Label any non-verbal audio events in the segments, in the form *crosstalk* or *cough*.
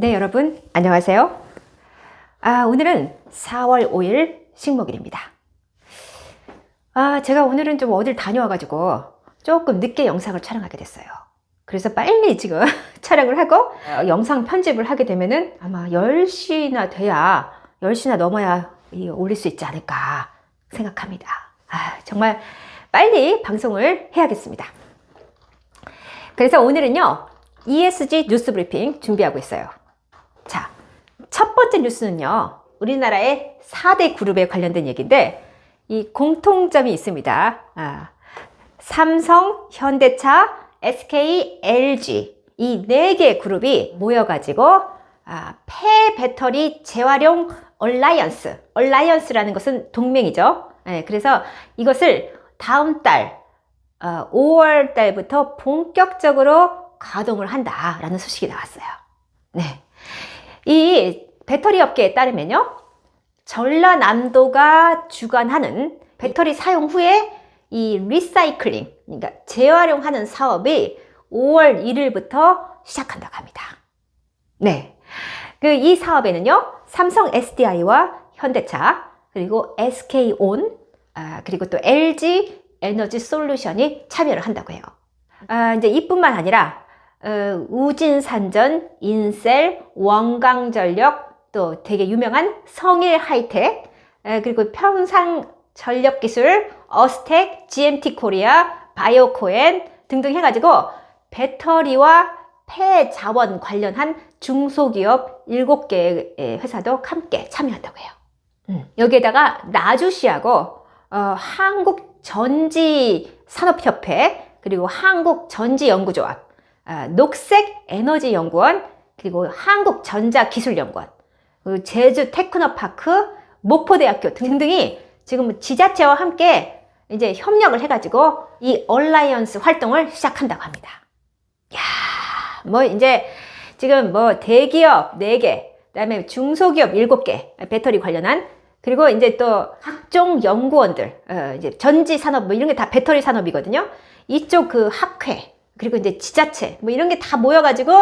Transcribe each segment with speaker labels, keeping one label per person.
Speaker 1: 네, 여러분, 안녕하세요. 아, 오늘은 4월 5일 식목일입니다. 아, 제가 오늘은 좀 어딜 다녀와가지고 조금 늦게 영상을 촬영하게 됐어요. 그래서 빨리 지금 *laughs* 촬영을 하고 어, 영상 편집을 하게 되면은 아마 10시나 돼야, 10시나 넘어야 이 올릴 수 있지 않을까 생각합니다. 아, 정말 빨리 방송을 해야겠습니다. 그래서 오늘은요, ESG 뉴스 브리핑 준비하고 있어요. 자, 첫 번째 뉴스는요, 우리나라의 4대 그룹에 관련된 얘기인데, 이 공통점이 있습니다. 아, 삼성, 현대차, SK, LG, 이 네 개 그룹이 모여가지고, 아, 폐 배터리 재활용 얼라이언스, 얼라이언스라는 것은 동맹이죠. 네, 그래서 이것을 다음 달, 어, 5월 달부터 본격적으로 가동을 한다라는 소식이 나왔어요. 네. 이 배터리 업계에 따르면요. 전라남도가 주관하는 배터리 사용 후에 이 리사이클링, 그러니까 재활용하는 사업이 5월 1일부터 시작한다고 합니다. 네. 그 이 사업에는요. 삼성 SDI와 현대차, 그리고 SK온, 아, 그리고 또 LG 에너지 솔루션이 참여를 한다고 해요. 아, 이제 이뿐만 아니라 어, 우진산전, 인셀, 원광전력, 또 되게 유명한 성일 하이텍, 에, 그리고 평상 전력기술, 어스텍, GMT 코리아, 바이오코엔 등등 해가지고 배터리와 폐자원 관련한 중소기업 7개의 회사도 함께 참여한다고 해요. 음, 여기에다가 나주시하고 어, 한국전지산업협회 그리고 한국전지연구조합 아, 녹색에너지연구원, 그리고 한국전자기술연구원, 그리고 제주 테크노파크, 목포대학교 등등이 지금 지자체와 함께 이제 협력을 해가지고 이 얼라이언스 활동을 시작한다고 합니다. 야, 뭐 이제 지금 뭐 대기업 4개, 그다음에 중소기업 7개 배터리 관련한 그리고 이제 또 각종 연구원들, 어, 이제 전지 산업 뭐 이런 게 다 배터리 산업이거든요. 이쪽 그 학회 그리고 이제 지자체 뭐 이런 게 다 모여가지고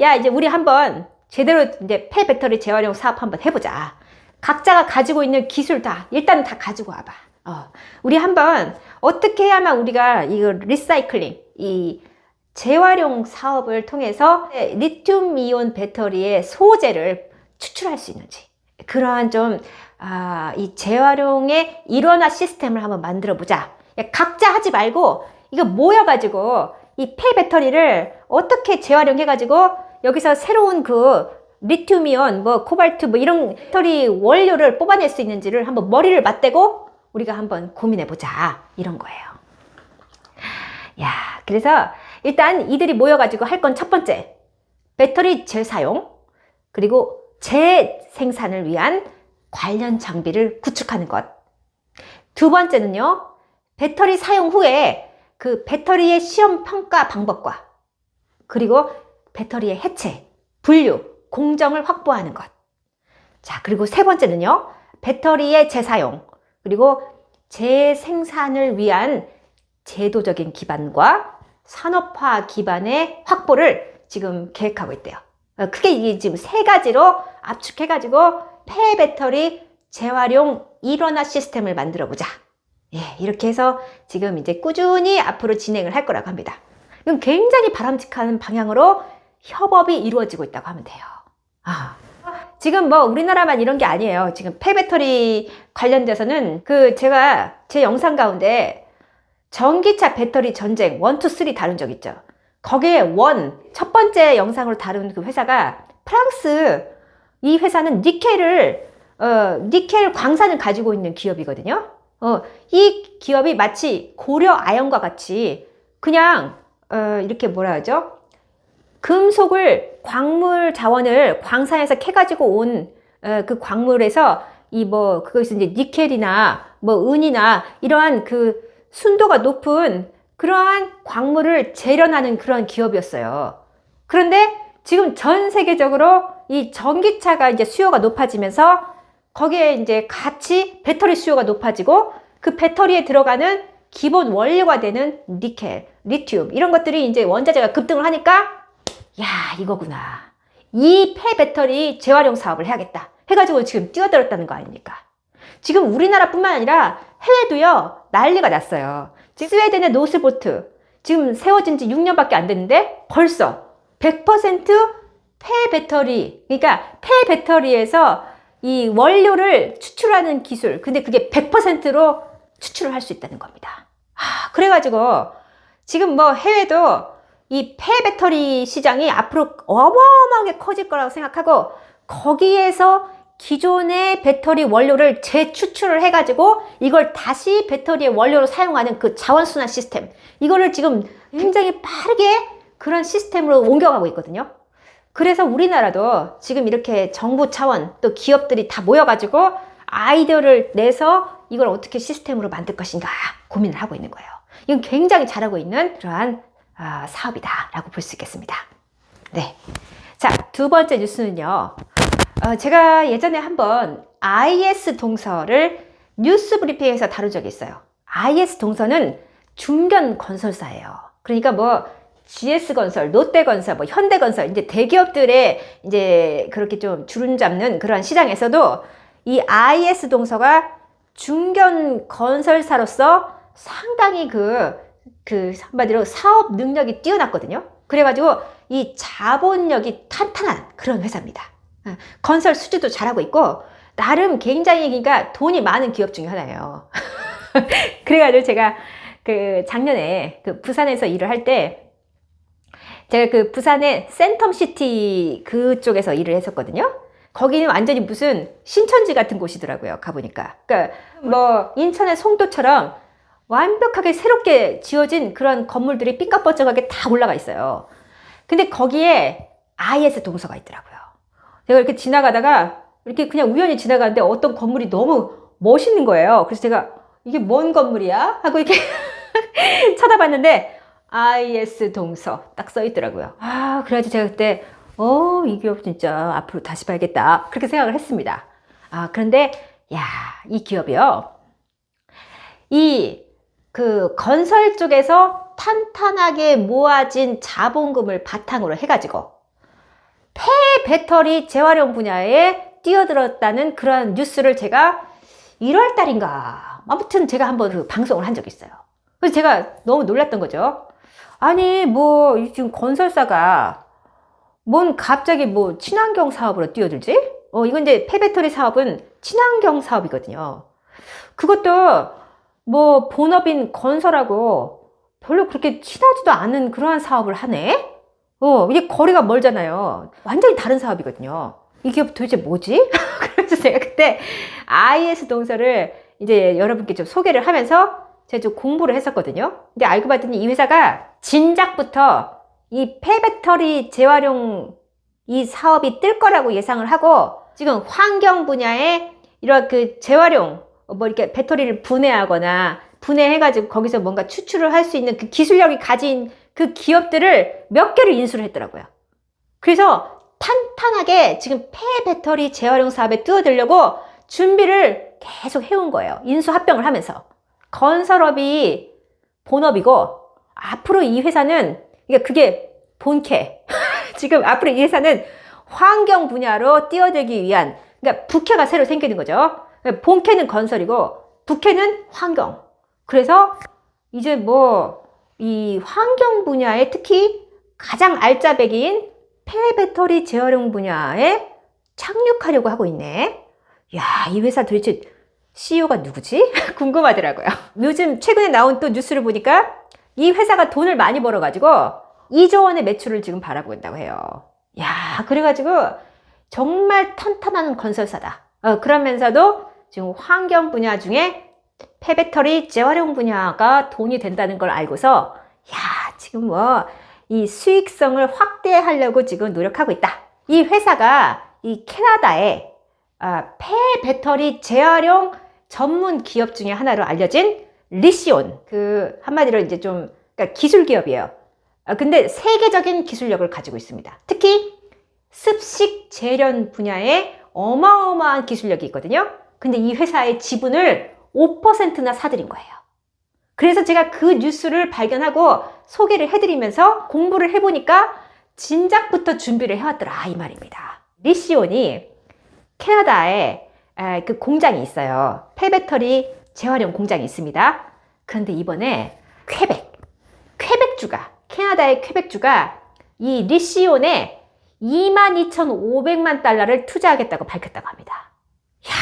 Speaker 1: 야 이제 우리 한번 제대로 이제 폐 배터리 재활용 사업 한번 해보자. 각자가 가지고 있는 기술 다 일단 다 가지고 와봐. 어, 우리 한번 어떻게 해야만 우리가 이거 리사이클링 이 재활용 사업을 통해서 리튬 이온 배터리의 소재를 추출할 수 있는지 그러한 좀 아, 이 재활용의 일원화 시스템을 한번 만들어 보자. 각자 하지 말고 이거 모여가지고 이 폐 배터리를 어떻게 재활용해 가지고 여기서 새로운 그 리튬이온, 뭐 코발트, 뭐 이런 배터리 원료를 뽑아낼 수 있는지를 한번 머리를 맞대고 우리가 한번 고민해 보자. 이런 거예요. 야, 그래서 일단 이들이 모여 가지고 할 건 첫 번째, 배터리 재사용, 그리고 재생산을 위한 관련 장비를 구축하는 것. 두 번째는요, 배터리 사용 후에 그 배터리의 시험 평가 방법과 그리고 배터리의 해체, 분류, 공정을 확보하는 것. 자, 그리고 세 번째는요, 배터리의 재사용, 그리고 재생산을 위한 제도적인 기반과 산업화 기반의 확보를 지금 계획하고 있대요. 어, 크게 이게 지금 세 가지로 압축해가지고 폐 배터리 재활용 일원화 시스템을 만들어 보자. 예, 이렇게 해서 지금 이제 꾸준히 앞으로 진행을 할 거라고 합니다. 이건 굉장히 바람직한 방향으로 협업이 이루어지고 있다고 하면 돼요. 아, 지금 뭐 우리나라만 이런 게 아니에요. 지금 폐배터리 관련돼서는 그 제가 제 영상 가운데 전기차 배터리 전쟁 1, 2, 3 다룬 적 있죠. 거기에 원, 첫 번째 영상으로 다룬 그 회사가 프랑스, 이 회사는 니켈을, 어, 니켈 광산을 가지고 있는 기업이거든요. 어, 이 기업이 마치 고려 아연과 같이 그냥, 어, 이렇게 뭐라 하죠? 금속을, 광물 자원을 광산에서 캐가지고 온, 어, 그 광물에서 이 뭐, 그것이 이제 니켈이나 뭐 은이나 이러한 그 순도가 높은 그러한 광물을 재련하는 그런 기업이었어요. 그런데 지금 전 세계적으로 이 전기차가 이제 수요가 높아지면서 거기에 이제 같이 배터리 수요가 높아지고 그 배터리에 들어가는 기본 원료가 되는 니켈, 리튬 이런 것들이 이제 원자재가 급등을 하니까 야 이거구나 이 폐배터리 재활용 사업을 해야겠다. 해가지고 지금 뛰어들었다는 거 아닙니까? 지금 우리나라뿐만 아니라 해외도요, 난리가 났어요. 스웨덴의 노스보트, 지금 세워진 지 6년밖에 안 됐는데 벌써 100% 폐배터리, 그러니까 폐배터리에서 이 원료를 추출하는 기술, 근데 그게 100%로 추출을 할 수 있다는 겁니다. 아, 그래가지고 지금 뭐 해외도 이 폐배터리 시장이 앞으로 어마어마하게 커질 거라고 생각하고 거기에서 기존의 배터리 원료를 재추출을 해가지고 이걸 다시 배터리의 원료로 사용하는 그 자원순환 시스템 이거를 지금 굉장히 빠르게 그런 시스템으로 옮겨가고 있거든요. 그래서 우리나라도 지금 이렇게 정부 차원 또 기업들이 다 모여가지고 아이디어를 내서 이걸 어떻게 시스템으로 만들 것인가 고민을 하고 있는 거예요. 이건 굉장히 잘하고 있는 그러한 아, 사업이다라고 볼 수 있겠습니다. 네. 자, 두 번째 뉴스는요. 어, 제가 예전에 한번 IS 동서를 뉴스 브리핑에서 다룬 적이 있어요. IS 동서는 중견 건설사예요. 그러니까 뭐 GS건설, 롯데건설, 뭐 현대건설, 이제 대기업들의 이제 그렇게 좀 주름 잡는 그러한 시장에서도 이 IS 동서가 중견 건설사로서 상당히 그, 그 한마디로 사업 능력이 뛰어났거든요. 그래가지고 이 자본력이 탄탄한 그런 회사입니다. 어, 건설 수주도 잘하고 있고, 나름 굉장히 그러니까 돈이 많은 기업 중에 하나예요. *laughs* 그래가지고 제가 그 작년에 그 부산에서 일을 할 때, 제가 그 부산의 센텀시티 그쪽에서 일을 했었거든요. 거기는 완전히 무슨 신천지 같은 곳이더라고요. 가보니까. 그러니까 뭐 인천의 송도처럼 완벽하게 새롭게 지어진 그런 건물들이 삐까뻔쩍하게 다 올라가 있어요. 근데 거기에 IS 동서가 있더라고요. 제가 이렇게 지나가다가 이렇게 그냥 우연히 지나가는데 어떤 건물이 너무 멋있는 거예요. 그래서 제가 이게 뭔 건물이야? 하고 이렇게 *laughs* 쳐다봤는데 IS 동서 딱 써 있더라고요. 아, 그래가지고 제가 그때 어, 이 기업 진짜 앞으로 다시 봐야겠다. 그렇게 생각을 했습니다. 아, 그런데 야, 이 기업이요. 이 그 건설 쪽에서 탄탄하게 모아진 자본금을 바탕으로 해가지고 폐 배터리 재활용 분야에 뛰어들었다는 그런 뉴스를 제가 1월 달인가 아무튼 제가 한번 그 방송을 한 적이 있어요. 그래서 제가 너무 놀랐던 거죠. 아니 뭐 지금 건설사가 뭔 갑자기 뭐 친환경 사업으로 뛰어들지? 어 이건 이제 폐배터리 사업은 친환경 사업이거든요. 그것도 뭐 본업인 건설하고 별로 그렇게 친하지도 않은 그러한 사업을 하네? 어, 이게 거리가 멀잖아요. 완전히 다른 사업이거든요. 이 기업 도대체 뭐지? *laughs* 그래서 제가 그때 IS 동서를 이제 여러분께 좀 소개를 하면서 제가 좀 공부를 했었거든요. 근데 알고 봤더니 이 회사가 진작부터 이 폐배터리 재활용 이 사업이 뜰 거라고 예상을 하고 지금 환경 분야에 이런 그 재활용 뭐 이렇게 배터리를 분해하거나 분해해가지고 거기서 뭔가 추출을 할 수 있는 그 기술력이 가진 그 기업들을 몇 개를 인수를 했더라고요. 그래서 탄탄하게 지금 폐배터리 재활용 사업에 뛰어들려고 준비를 계속 해온 거예요. 인수 합병을 하면서. 건설업이 본업이고 앞으로 이 회사는 그러니까 그게 본캐. *laughs* 지금 앞으로 이 회사는 환경 분야로 뛰어들기 위한 그러니까 부캐가 새로 생기는 거죠. 본캐는 건설이고 부캐는 환경. 그래서 이제 뭐 이 환경 분야에 특히 가장 알짜배기인 폐배터리 재활용 분야에 착륙하려고 하고 있네. 야, 이 회사 도대체 CEO가 누구지? *laughs* 궁금하더라고요. 요즘 최근에 나온 또 뉴스를 보니까 이 회사가 돈을 많이 벌어가지고 2조 원의 매출을 지금 바라고 있다고 해요. 야, 그래가지고 정말 탄탄한 건설사다. 어, 그러면서도 지금 환경 분야 중에 폐배터리 재활용 분야가 돈이 된다는 걸 알고서 야 지금 뭐 이 수익성을 확대하려고 지금 노력하고 있다. 이 회사가 이 캐나다의 아, 폐배터리 재활용 전문 기업 중에 하나로 알려진 리시온 그 한마디로 이제 좀 그러니까 기술 기업이에요. 아, 근데 세계적인 기술력을 가지고 있습니다. 특히 습식 재련 분야에 어마어마한 기술력이 있거든요. 근데 이 회사의 지분을 5%나 사들인 거예요. 그래서 제가 그 뉴스를 발견하고 소개를 해드리면서 공부를 해보니까 진작부터 준비를 해왔더라 이 말입니다. 리시온이 캐나다에 에, 그 공장이 있어요. 폐배터리 재활용 공장이 있습니다. 그런데 이번에 퀘벡, 퀘벡주가 캐나다의 퀘벡주가 이 리시온에 22,500만 달러를 투자하겠다고 밝혔다고 합니다. 이야,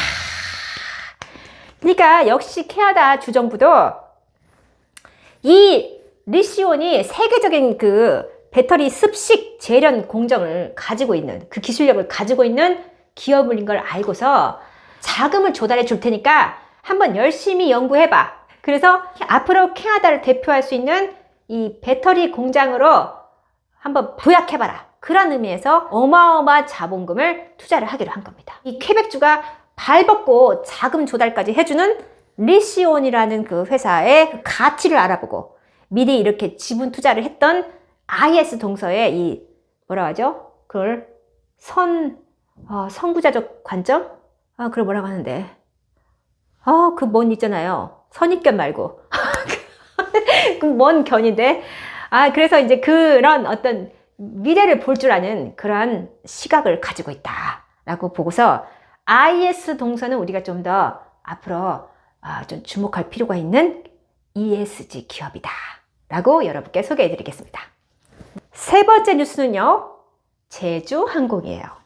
Speaker 1: 그러니까 역시 캐나다 주정부도 이 리시온이 세계적인 그 배터리 습식 재련 공정을 가지고 있는 그 기술력을 가지고 있는 기업인 걸 알고서 자금을 조달해 줄 테니까 한번 열심히 연구해봐. 그래서 앞으로 캐나다를 대표할 수 있는 이 배터리 공장으로 한번 도약해봐라. 그런 의미에서 어마어마한 자본금을 투자를 하기로 한 겁니다. 이 퀘벡주가 발벗고 자금 조달까지 해주는 리시온이라는 그 회사의 그 가치를 알아보고 미리 이렇게 지분 투자를 했던 IS 동서의 이 뭐라 하죠? 그걸 선 어, 선구자적 관점? 아, 그걸 뭐라고 하는데? 아, 그 뭔 있잖아요. 선입견 말고. *laughs* 그뭔 견인데? 아, 그래서 이제 그런 어떤 미래를 볼 줄 아는 그러한 시각을 가지고 있다라고 보고서 IS 동서는 우리가 좀 더 앞으로 아, 좀 주목할 필요가 있는 ESG 기업이다. 라고 여러분께 소개해 드리겠습니다. 세 번째 뉴스는요, 제주항공이에요.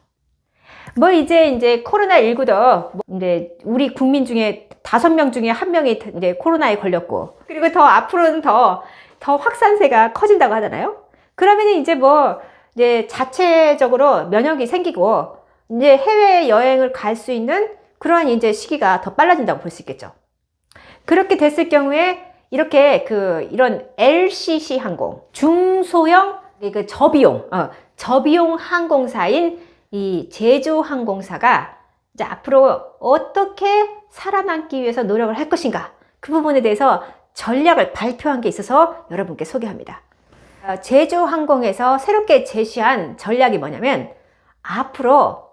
Speaker 1: 뭐 이제 이제 코로나19도 뭐 이제 우리 국민 중에 다섯 명 중에 한 명이 이제 코로나에 걸렸고 그리고 더 앞으로는 더, 더 확산세가 커진다고 하잖아요. 그러면 이제 뭐 이제 자체적으로 면역이 생기고 이제 해외 여행을 갈 수 있는 그러한 이제 시기가 더 빨라진다고 볼 수 있겠죠. 그렇게 됐을 경우에 이렇게 그 이런 LCC 항공 중소형 그 저비용 어, 저비용 항공사인 이 제주 항공사가 이제 앞으로 어떻게 살아남기 위해서 노력을 할 것인가 그 부분에 대해서 전략을 발표한 게 있어서 여러분께 소개합니다. 어, 제주 항공에서 새롭게 제시한 전략이 뭐냐면 앞으로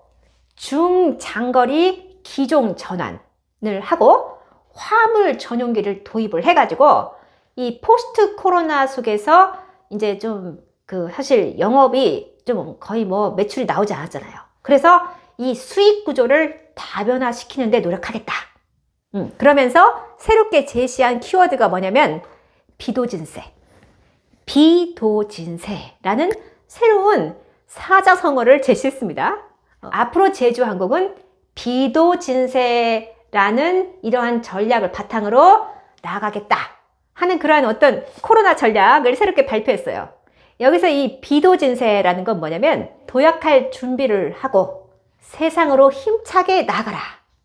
Speaker 1: 중장거리 기종 전환을 하고 화물 전용기를 도입을 해가지고 이 포스트 코로나 속에서 이제 좀 그 사실 영업이 좀 거의 뭐 매출이 나오지 않았잖아요. 그래서 이 수익 구조를 다변화시키는데 노력하겠다. 음, 그러면서 새롭게 제시한 키워드가 뭐냐면 비도진세, 비도진세라는 새로운 사자성어를 제시했습니다. 어, 앞으로 제주항공은 비도진세라는 이러한 전략을 바탕으로 나가겠다 하는 그러한 어떤 코로나 전략을 새롭게 발표했어요. 여기서 이 비도진세라는 건 뭐냐면 도약할 준비를 하고 세상으로 힘차게 나가라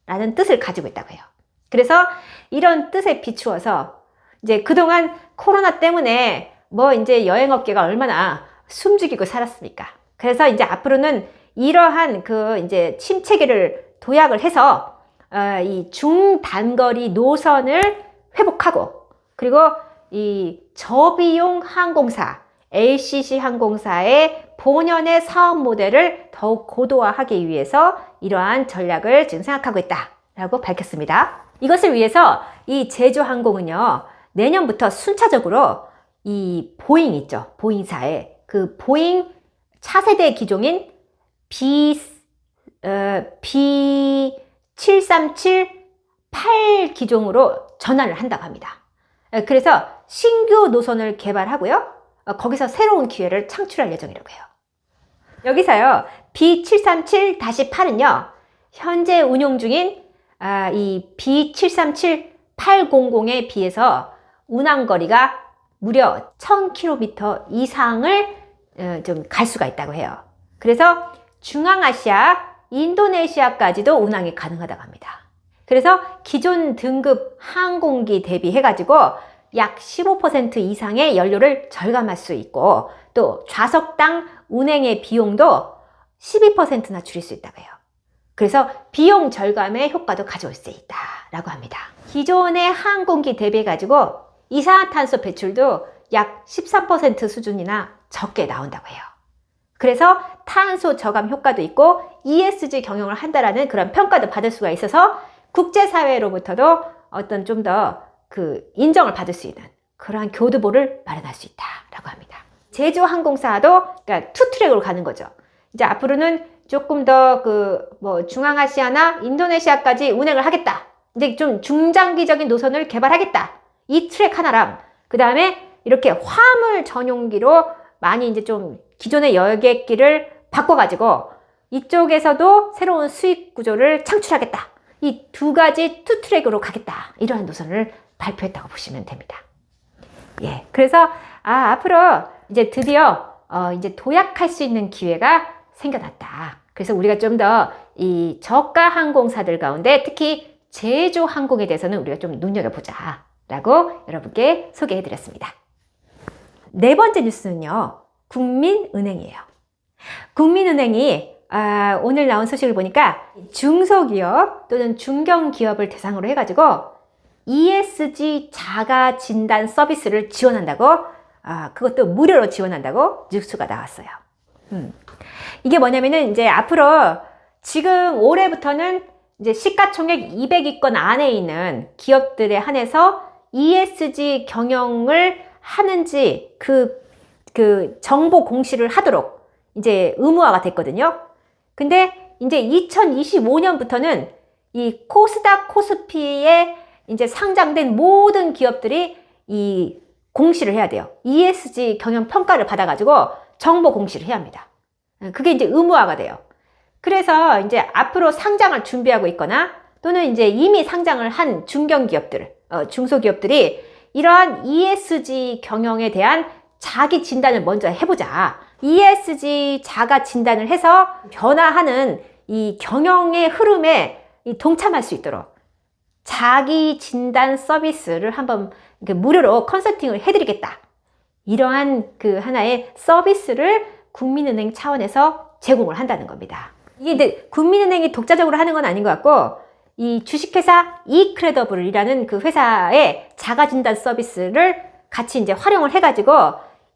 Speaker 1: 라는 뜻을 가지고 있다고 해요. 그래서 이런 뜻에 비추어서 이제 그동안 코로나 때문에 뭐 이제 여행업계가 얼마나 숨죽이고 살았습니까? 그래서 이제 앞으로는 이러한 그 이제 침체기를 도약을 해서 어, 이 중단거리 노선을 회복하고 그리고 이 저비용 항공사 LCC 항공사의 본연의 사업 모델을 더욱 고도화하기 위해서 이러한 전략을 지금 생각하고 있다라고 밝혔습니다. 이것을 위해서 이 제주항공은요 내년부터 순차적으로 이 보잉 있죠 보잉사의 그 보잉 차세대 기종인 B 어, B737 8 기종으로 전환을 한다고 합니다. 그래서 신규 노선을 개발하고요. 어, 거기서 새로운 기회를 창출할 예정이라고 해요. 여기서요, B737-8은요, 현재 운용 중인 아, 이 B737-800에 비해서 운항거리가 무려 1000km 이상을 어, 좀갈 수가 있다고 해요. 그래서 중앙아시아, 인도네시아까지도 운항이 가능하다고 합니다. 그래서 기존 등급 항공기 대비해가지고 약 15% 이상의 연료를 절감할 수 있고 또 좌석당 운행의 비용도 12%나 줄일 수 있다고 해요. 그래서 비용 절감의 효과도 가져올 수 있다라고 합니다. 기존의 항공기 대비해 가지고 이산화탄소 배출도 약 13% 수준이나 적게 나온다고 해요. 그래서 탄소 저감 효과도 있고 ESG 경영을 한다라는 그런 평가도 받을 수가 있어서 국제사회로부터도 어떤 좀더 그 인정을 받을 수 있는 그러한 교두보를 마련할 수 있다라고 합니다. 제주항공사도 그러니까 투 트랙으로 가는 거죠. 이제 앞으로는 조금 더 그 뭐 중앙아시아나 인도네시아까지 운행을 하겠다. 이제 좀 중장기적인 노선을 개발하겠다. 이 트랙 하나랑 그 다음에 이렇게 화물 전용기로 많이 이제 좀 기존의 여객기를 바꿔가지고 이쪽에서도 새로운 수익 구조를 창출하겠다. 이 두 가지 투 트랙으로 가겠다. 이러한 노선을 발표했다고 보시면 됩니다. 예. 그래서, 아, 앞으로 이제 드디어, 어, 이제 도약할 수 있는 기회가 생겨났다. 그래서 우리가 좀 더 이 저가 항공사들 가운데 특히 제조 항공에 대해서는 우리가 좀 눈여겨보자. 라고 여러분께 소개해 드렸습니다. 네 번째 뉴스는요, 국민은행이에요. 국민은행이 아, 오늘 나온 소식을 보니까 중소기업 또는 중견기업을 대상으로 해가지고 ESG 자가 진단 서비스를 지원한다고 아, 그것도 무료로 지원한다고 뉴스가 나왔어요. 음. 이게 뭐냐면은 이제 앞으로 지금 올해부터는 이제 시가총액 200위권 안에 있는 기업들에 한해서 ESG 경영을 하는지 그, 그 정보 공시를 하도록 이제 의무화가 됐거든요. 근데 이제 2025년부터는 이 코스닥 코스피에 이제 상장된 모든 기업들이 이 공시를 해야 돼요. ESG 경영 평가를 받아가지고 정보 공시를 해야 합니다. 그게 이제 의무화가 돼요. 그래서 이제 앞으로 상장을 준비하고 있거나 또는 이제 이미 상장을 한 중견 기업들, 어, 중소기업들이 이러한 ESG 경영에 대한 자기 진단을 먼저 해보자. ESG 자가 진단을 해서 변화하는 이 경영의 흐름에 이 동참할 수 있도록 자기 진단 서비스를 한번 이렇게 무료로 컨설팅을 해드리겠다. 이러한 그 하나의 서비스를 국민은행 차원에서 제공을 한다는 겁니다. 이게 국민은행이 독자적으로 하는 건 아닌 것 같고 이 주식회사 이크레더블이라는 그 회사의 자가진단 서비스를 같이 이제 활용을 해가지고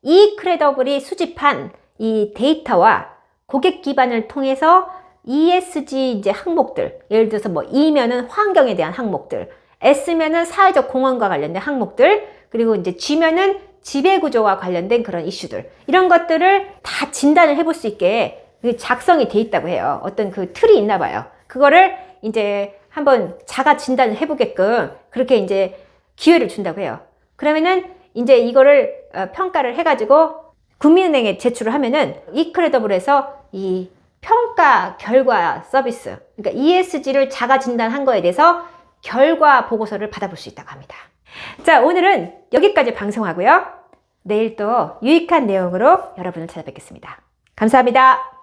Speaker 1: 이크레더블이 수집한 이 데이터와 고객 기반을 통해서 ESG 이제 항목들, 예를 들어서 뭐 E면은 환경에 대한 항목들, S면은 사회적 공헌과 관련된 항목들, 그리고 이제 G면은 지배 구조와 관련된 그런 이슈들, 이런 것들을 다 진단을 해볼 수 있게 작성이 돼 있다고 해요. 어떤 그 틀이 있나 봐요. 그거를 이제 한번 자가 진단을 해보게끔 그렇게 이제 기회를 준다고 해요. 그러면은 이제 이거를 어, 평가를 해가지고 국민은행에 제출을 하면은 이크레더블에서 이 평가 결과 서비스, 그러니까 ESG를 자가 진단한 거에 대해서 결과 보고서를 받아볼 수 있다고 합니다. 자, 오늘은 여기까지 방송하고요. 내일 또 유익한 내용으로 여러분을 찾아뵙겠습니다. 감사합니다.